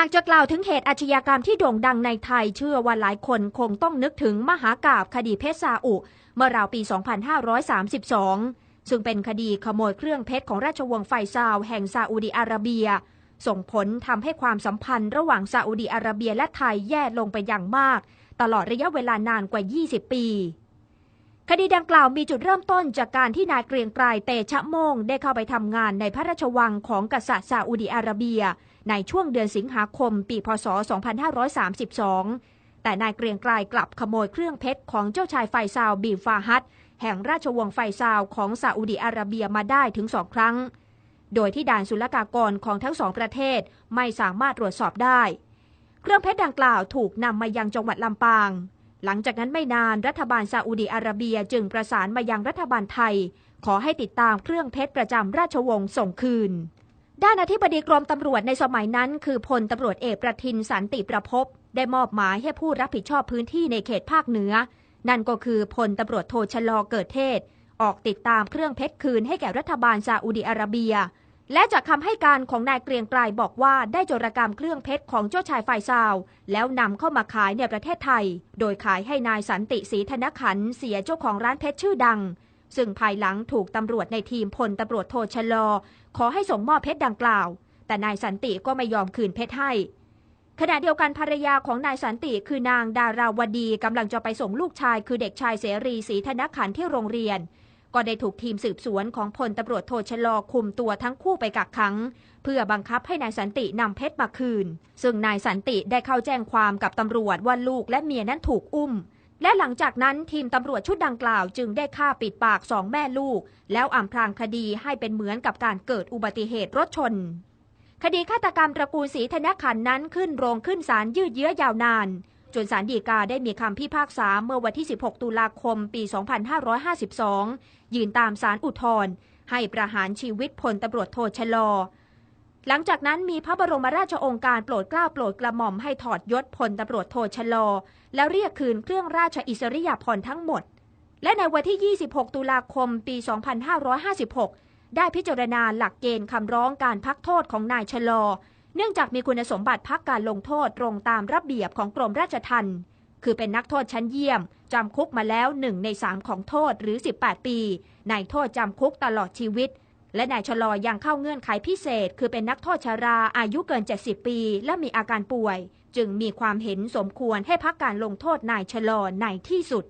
ากจะกล่าวถึงเหตุอาชญากรรมที่โด่งดังในไทยเชื่อว่าหลายคนคงต้องนึกถึงมหากาบคดีเพชรซาอุ เมื่อราวปี 2532 ซึ่งเป็นคดีขโมยเครื่องเพชรของราชวงศ์ไฟซาวแห่งซาอุดิอาระเบีย ส่งผลทำให้ความสัมพันธ์ระหว่างซาอุดิอาระเบียและไทยแย่ลงไปอย่างมาก ตลอดระยะเวลานานกว่า 20 ปี คดีดังกล่าวมีจุดเริ่มต้นจากการที่นายเกรียงไกรเตชะโมง ได้เข้าไปทำงานในพระราชวังของกษัตริย์ซาอุดิอาระเบีย ในช่วงเดือนสิงหาคม ปีพศ 2532 แต่นายเกรียงไกรกลับขโมยเครื่องเพชรของเจ้าชายไฟซาวบีฟาฮัดแห่งราชวงศ์ไฟซาวของซาอุดิอาระเบียมาได้ถึงสองครั้ง โดยที่ด่านศุลกากรของทั้งสองประเทศไม่สามารถตรวจสอบได้ เครื่องเพชรดังกล่าวถูกนำมายังจังหวัดลำปาง หลังจากนั้นไม่นานรัฐบาลซาอุดิอาระเบียจึงประสานมายังรัฐบาลไทย ขอให้ติดตามเครื่องเพชรประจำราชวงศ์ส่งคืน ด้านอธิบดีกรมตำรวจในสมัยนั้น คือพลตำรวจเอกประทินสันติประพบได้มอบหมายให้ผู้รับผิดชอบพื้นที่ในเขตภาคเหนือ นั่นก็คือพลตำรวจโทชลอเกิดเทศ ออกติดตามเครื่องเพชรคืนให้แก่รัฐบาลซาอุดิอาระเบีย และจากคำให้การของนายเกรียงไกรบอกว่าได้โจรกรรมเครื่องเพชรของเจ้าชายฝ่ายซาว แล้วนำเข้ามาขายในประเทศไทย โดยขายให้นายสันติศรีธนขันเสียเจ้าของร้านเพชรชื่อดัง ซึ่งภายหลังถูกตำรวจในทีมพลตำรวจโทชลอ ขอให้ส่งมอบเพชรดังกล่าว แต่นายสันติก็ไม่ยอมคืนเพชรให้ ขณะเดียวกันภรรยาของนายสันติคือนางดาราวดีกำลังจะไปส่งลูกชายคือเด็กชายเสรีศรีธนขันที่โรงเรียน ก็ได้ถูกทีมสืบสวนของพลตำรวจโทชลอคุมตัวทั้งคู่ไปกักขัง เพื่อบังคับให้นายสันตินำเพชรมาคืน ซึ่งนายสันติได้เข้าแจ้งความกับตำรวจว่าลูกและเมียนั้นถูกอุ้ม และหลังจากนั้นทีมตำรวจชุดดังกล่าวจึงได้ฆ่าปิดปากสองแม่ลูก แล้วอำพรางคดีให้เป็นเหมือนกับการเกิดอุบัติเหตุรถชนคดีฆาตกรรมตระกูลศรีธนขันนั้นขึ้นโรงขึ้นศาลยืดเยื้อยาวนาน จนศาลฎีกาได้มีคำพิพากษาเมื่อวันที่ 16 ตุลาคม ปี 2552 ยืนตามศาลอุทธรณ์ให้ประหารชีวิตพลตำรวจโทชลอ หลังจากนั้นมีพระบรมราชโองการโปรดเกล้าโปรดกระหม่อมให้ถอดยศพลตำรวจโทชลอ แล้วเรียกคืนเครื่องราชอิสริยาภรณ์ทั้งหมด และในวันที่ 26 ตุลาคม ปี 2556 ได้พิจารณาหลักเกณฑ์คำร้องการพักโทษของนายชลอ เนื่องจากมีคุณสมบัติพักการลงโทษตรงตามระเบียบของกรมราชทัณฑ์คือเป็นนักโทษชั้นเยี่ยม จำคุกมาแล้วหนึ่งในสามของโทษหรือ 18 ปี ในโทษจำคุกตลอดชีวิต และนายชลอยังเข้าเงื่อนไขพิเศษ คือเป็นนักโทษชาราอายุเกิน 70 ปี และมีอาการป่วย จึงมีความเห็นสมควรให้พักการลงโทษนายชลอในที่สุด